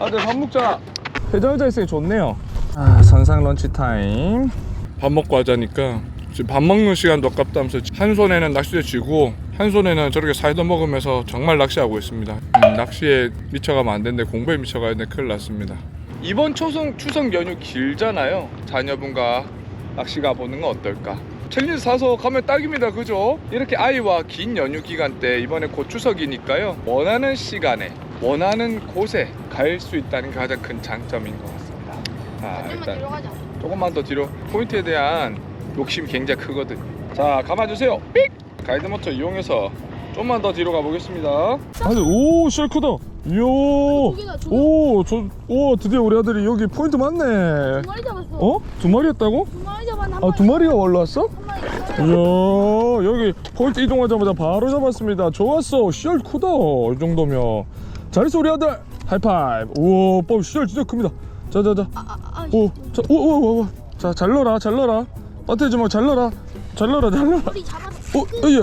아들 밥 먹자. 해장자 있으니 좋네요. 아 선상 런치 타임. 밥 먹고 하자니까 지금 밥 먹는 시간도 아깝다면서 한 손에는 낚싯대 쥐고 한 손에는 저렇게 사이다 먹으면서 정말 낚시하고 있습니다. 음, 낚시에 미쳐가면 안 되는데 공부에 미쳐가야 되는데 큰일 났습니다. 이번 초성 추석 연휴 길잖아요. 자녀분과 낚시 가보는 건 어떨까? 챌린지 사서 가면 딱입니다. 그죠? 이렇게 아이와 긴 연휴 기간 때 이번에 곧 추석이니까요. 원하는 시간에 원하는 곳에 갈 수 있다는 게 가장 큰 장점인 것 같습니다. 아, 조금만 일단. 조금만 더 뒤로 포인트에 대한 욕심이 굉장히 크거든요. 자, 감아주세요. 삑! 가이드 모터 이용해서 좀만 더 뒤로 가보겠습니다. 아니, 오, 실 크다. 이야. 오, 저, 오, 드디어 우리 아들이 여기 포인트 맞네. 두 마리 잡았어. 어? 두 마리였다고? 두 마리 잡았나? 한 아. 두 마리가 올라왔어? 이야, 여기 포인트 이동하자마자 바로 잡았습니다. 좋았어. 씨알 크다. 이 정도면. 잘했어, 우리 아들. 하이파이브. 우와, 빠 씨알 진짜 큽니다. 자, 자, 자. 아, 아, 아. 오, 자, 오, 오, 오, 오. 자, 잘 넣어라, 잘 넣어라. 빠뜨리지 말고 잘 넣어라. 잘 넣어라, 잘 넣어라. 우리 잡았어. 어, 예.